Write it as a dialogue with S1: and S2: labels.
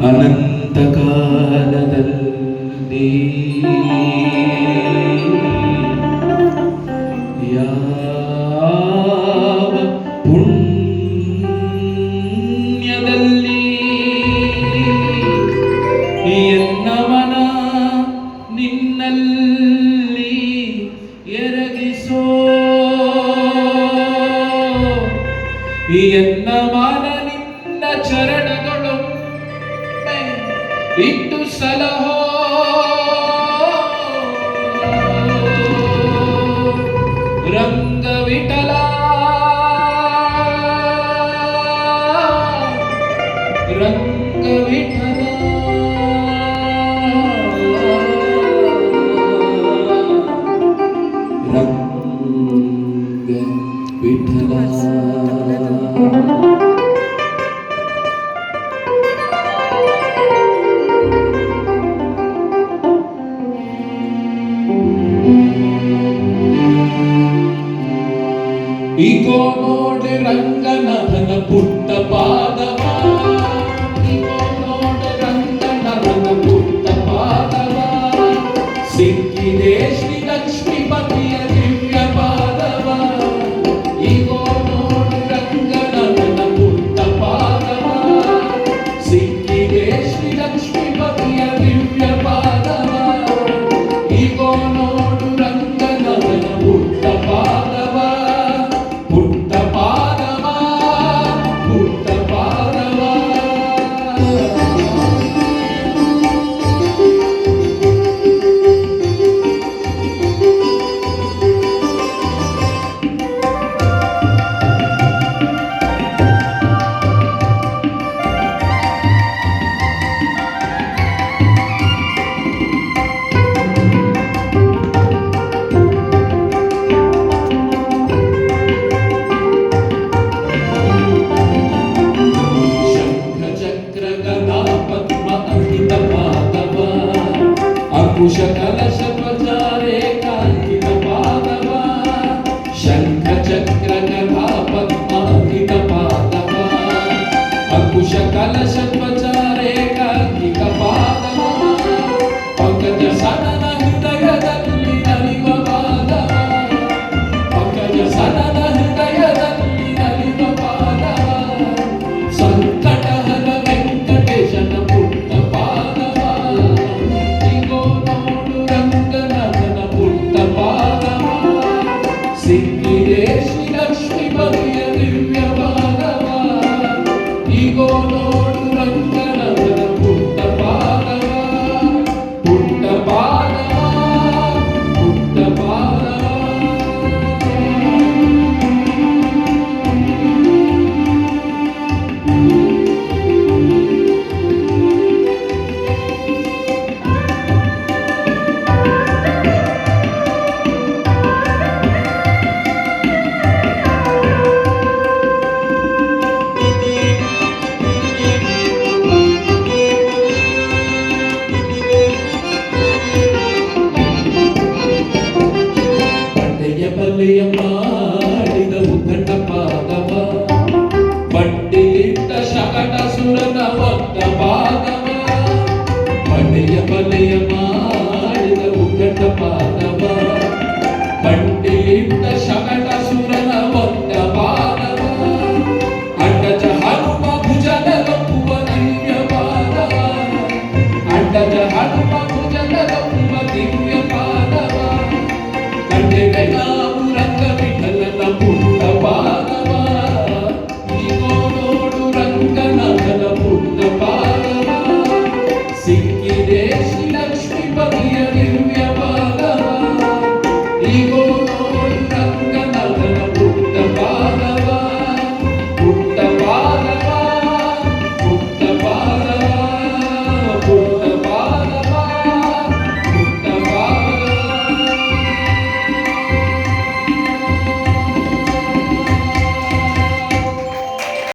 S1: ോ എന്ന മന നിന്ന ചരണകളും விட்டு சலஹோ. ரங்க விட்டலா. ரங்க விட்டலா. ரங்க விட்டலா. ಇಗೋ ನೋಡಿ ರಂಗನದನ ಪುಟ್ಟ ಪಾದವ ಇಗೋ ನೋಡಿ ರಂಗನದನ ಪುಟ್ಟ ಪಾದವ ಸಿಕ್ಕಿದೆ ಶ್ರೀ ಲಕ್ಷ್ಮಿ